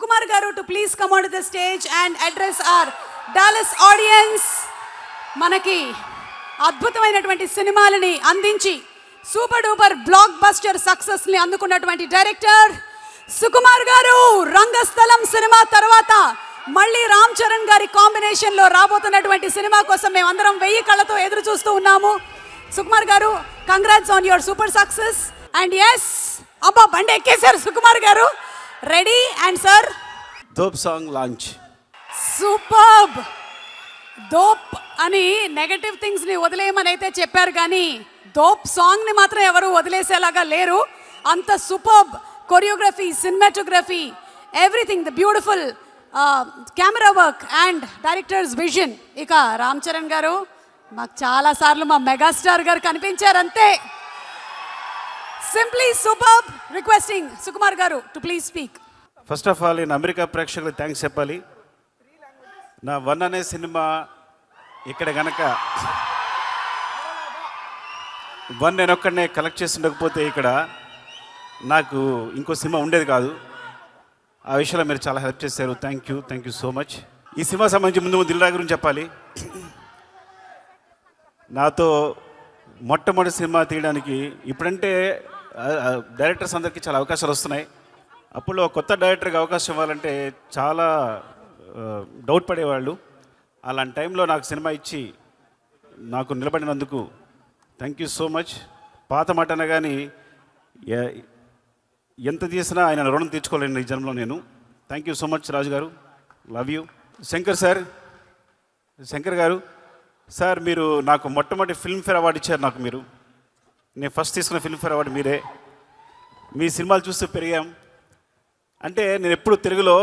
Sukumar garu to please come on the stage and address our Dallas audience మనకి అద్భుతమైనటువంటి సినిమాలని అందించి super duper block buster సక్సెస్ని అందుకున్నటువంటి director Sukumar గారు. రంగస్థలం సినిమా తర్వాత మళ్ళీ రామ్ చరణ్ గారి కాంబినేషన్లో రాబోతున్నటువంటి సినిమా కోసం మేము అందరం వెయ్యి కళ్ళతో ఎదురు చూస్తూ ఉన్నాము. Sukumar garu congrats on your super success and yes అబ్బా బండి ఎక్కేశారు Sukumar garu. Ready and sir dope song launch superb dope అని నెగటివ్ థింగ్స్ని వదిలేయమని అయితే చెప్పారు కానీ దోప్ సాంగ్ని మాత్రం ఎవరు వదిలేసేలాగా లేరు. అంత superb choreography cinematography everything the beautiful camera work and directors vision ఇక రామ్ చరణ్ గారు మాకు చాలా సార్లు మా మెగాస్టార్ గారు కనిపించారు అంతే simply super requesting Sukumar garu to please speak first of all నేను అమెరికా ప్రేక్షకులకు థ్యాంక్స్ చెప్పాలి. నా వన్ అనే సినిమా ఇక్కడ గనక వన్ నేను ఒక్కడనే కలెక్ట్ చేసి ఉండకపోతే ఇక్కడ నాకు ఇంకో సినిమా ఉండేది కాదు. ఆ విషయంలో మీరు చాలా హెల్ప్ చేశారు. Thank you thank you so much ఈ సినిమా సంబంధించి ముందు ముందు దిల్రా గురించి చెప్పాలి. నాతో మొట్టమొదటి సినిమా తీయడానికి ఇప్పుడంటే డైరెక్టర్స్ అందరికీ చాలా అవకాశాలు వస్తున్నాయి. అప్పుడు కొత్త డైరెక్టర్కి అవకాశం ఇవ్వాలంటే చాలా డౌట్ పడేవాళ్ళు. అలాంటి టైంలో నాకు సినిమా ఇచ్చి నాకు నిలబడినందుకు థ్యాంక్ యూ సో మచ్ పాత మాట అనగాని ఎంత తీసినా ఆయన రుణం తీర్చుకోలేను ఈ జన్మలో నేను. Thank you so much Raju garu. Love you Shankar sir Shankar garu sir మీరు నాకు మొట్టమొదటి ఫిల్మ్ఫేర్ అవార్డు ఇచ్చారు నాకు మీరు. నేను ఫస్ట్ తీసుకున్న ఫిల్మ్ఫేర్ అవార్డు మీరే మీ సినిమాలు చూస్తూ పెరిగాం. అంటే నేను ఎప్పుడు తెలుగులో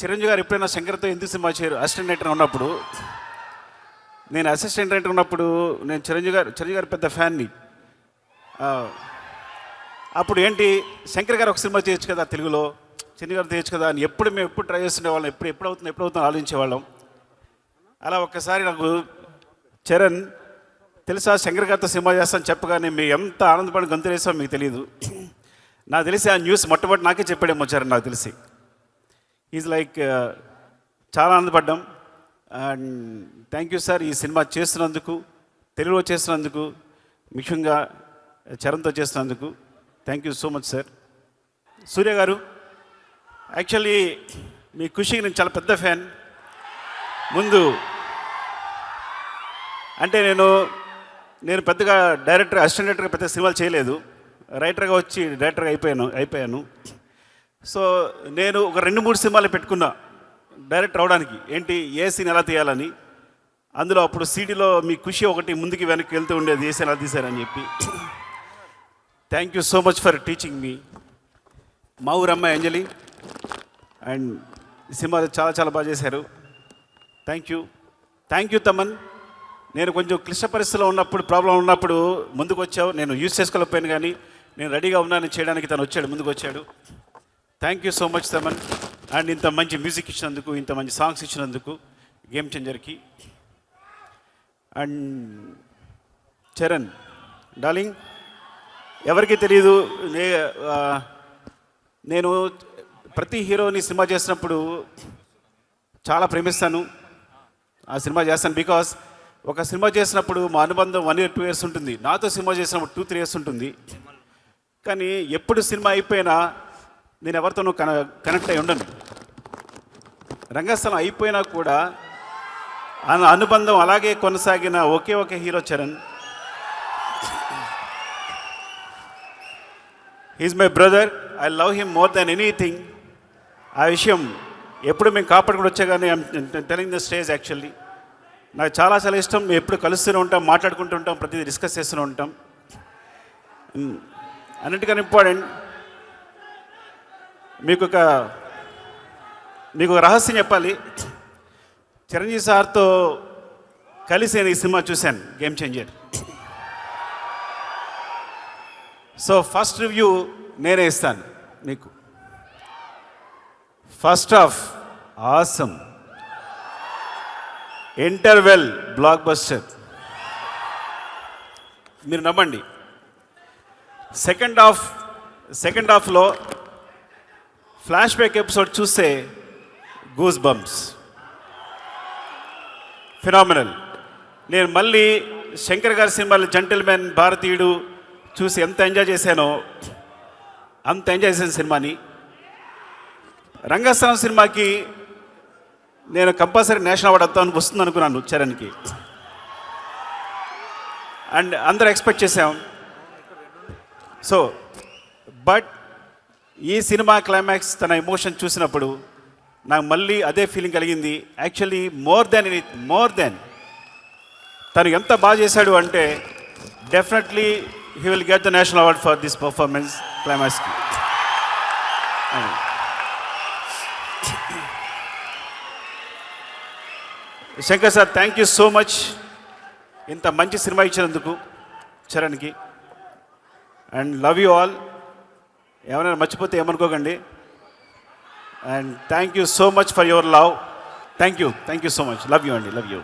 చిరంజీవి గారు ఎప్పుడైనా శంకర్తో ఎందుకు సినిమా చేయరు? అసిస్టెంట్ డైరెక్టర్ ఉన్నప్పుడు. నేను అసిస్టెంట్ డైరెక్టర్ ఉన్నప్పుడు నేను చిరంజీవి గారు చిరంజీవి గారు పెద్ద ఫ్యాన్ని. అప్పుడు ఏంటి? శంకర్ గారు ఒక సినిమా చేయొచ్చు కదా తెలుగులో. చిన్న గారు చేయొచ్చు కదా అని ఎప్పుడు మేము ఎప్పుడు ట్రై చేస్తుండే వాళ్ళం ఎప్పుడు ఎప్పుడు అవుతుంది ఎప్పుడు అవుతుంది ఆలోచించేవాళ్ళం అలా ఒక్కసారి నాకు చరణ్ తెలుసా? శంకర్ సినిమా చేస్తాను చెప్పగానే మేము ఎంత ఆనందపడి గంతులు మీకు తెలియదు నాకు తెలిసి ఆ న్యూస్ మొట్టమొదటి నాకే చెప్పాడేమో చరణ్ నాకు తెలిసి. ఈజ్ లైక్ uh, చాలా ఆనందపడ్డాం. అండ్ థ్యాంక్ యూ సార్ ఈ సినిమా చేస్తున్నందుకు తెలుగులో చేస్తున్నందుకు ముఖ్యంగా చరణ్తో చేస్తున్నందుకు. Thank you so much sir Surya garu actually మీ ఖుషికి నేను చాలా పెద్ద ఫ్యాన్ ముందు అంటే నేను నేను పెద్దగా డైరెక్టర్ అసిస్టెంట్ డైరెక్టర్గా పెద్ద సినిమాలు చేయలేదు. రైటర్గా వచ్చి డైరెక్టర్గా అయిపోయాను అయిపోయాను. సో నేను ఒక రెండు మూడు సినిమాలు పెట్టుకున్నా డైరెక్టర్ అవడానికి. ఏంటి? ఏ సీన్ ఎలా తీయాలని? అందులో అప్పుడు సీడీలో మీ ఖుషి ఒకటి ముందుకి వెనక్కి వెళ్తూ ఉండేది ఏ సీన్ ఎలా తీశారని చెప్పి. Thank you so much for teaching మీ మా ఊరు అమ్మాయి అంజలి అండ్ సినిమాలు చాలా చాలా బాగా చేశారు. Thank you thank you Thaman. నేను కొంచెం క్లిష్ట పరిస్థితిలో ఉన్నప్పుడు ప్రాబ్లం ఉన్నప్పుడు ముందుకు వచ్చావు నేను యూజ్ చేసుకోలేకపోయాను కానీ నేను రెడీగా ఉన్నాను చేయడానికి తను వచ్చాడు ముందుకు వచ్చాడు thank you so much Thaman and ఇంత మంచి మ్యూజిక్ ఇచ్చినందుకు ఇంత మంచి సాంగ్స్ ఇచ్చినందుకు గేమ్ చేంజర్కి అండ్ చరణ్ డార్లింగ్ ఎవరికి తెలియదు నే నేను ప్రతి హీరోని సినిమా చేసినప్పుడు చాలా ప్రేమిస్తాను. ఆ సినిమా చేస్తాను బికాస్ ఒక సినిమా చేసినప్పుడు మా అనుబంధం వన్ ఇయర్ టూ ఇయర్స్ ఉంటుంది. నాతో సినిమా చేసినప్పుడు టూ త్రీ ఇయర్స్ ఉంటుంది. కానీ ఎప్పుడు సినిమా అయిపోయినా నేను ఎవరితోనూ కన కనెక్ట్ అయి ఉండను. రంగస్థలం అయిపోయినా కూడా ఆ అనుబంధం అలాగే కొనసాగిన ఒకే ఒక hero Charan. He's my brother I love him more than anything ఆ విషయం ఎప్పుడు మేము కాపాడుకుని వచ్చా కానీ టెలింగ్ ద స్టేజ్ యాక్చువల్లీ నాకు చాలా చాలా ఇష్టం. మేము ఎప్పుడు కలుస్తూనే ఉంటాం మాట్లాడుకుంటూ ఉంటాం ప్రతిదీ డిస్కస్ చేస్తూనే ఉంటాం. అన్నిటికన్నా ఇంపార్టెంట్ మీకు ఒక మీకు ఒక రహస్యం చెప్పాలి. చిరంజీవి సార్తో కలిసి నేను ఈ సినిమా చూశాను game changer so first review నేనే ఇస్తాను మీకు. First half awesome interval blockbuster మీరు నమ్మండి. సెకండ్ హాఫ్ సెకండ్ హాఫ్లో ఫ్లాష్ బ్యాక్ ఎపిసోడ్ చూస్తే గూస్ బంప్స్ ఫినామినల్ నేను మళ్ళీ శంకర్ గారి సినిమాలు జెంటిల్మెన్ భారతీయుడు చూసి ఎంత ఎంజాయ్ చేశానో అంత ఎంజాయ్ చేసిన సినిమాని. రంగస్థానం సినిమాకి నేను కంపల్సరీ నేషనల్ అవార్డు వస్తాను వస్తుంది అనుకున్నాను చరణ్కి. అండ్ అందరూ ఎక్స్పెక్ట్ చేసాం సో బట్ ఈ సినిమా క్లైమాక్స్ తన ఎమోషన్ చూసినప్పుడు నాకు మళ్ళీ అదే ఫీలింగ్ కలిగింది. Actually more than it more than. తను ఎంత బాగా చేశాడు అంటే definitely he will get the national award for this performance క్లైమాక్స్కి. Shankar sir thank you so much ఇంత మంచి సినిమా ఇచ్చినందుకు చరణ్కి. అండ్ లవ్ యూ ఆల్ ఏమైనా మర్చిపోతే ఏమనుకోకండి. And thank you so much for your love thank you thank you so much love you అండి love you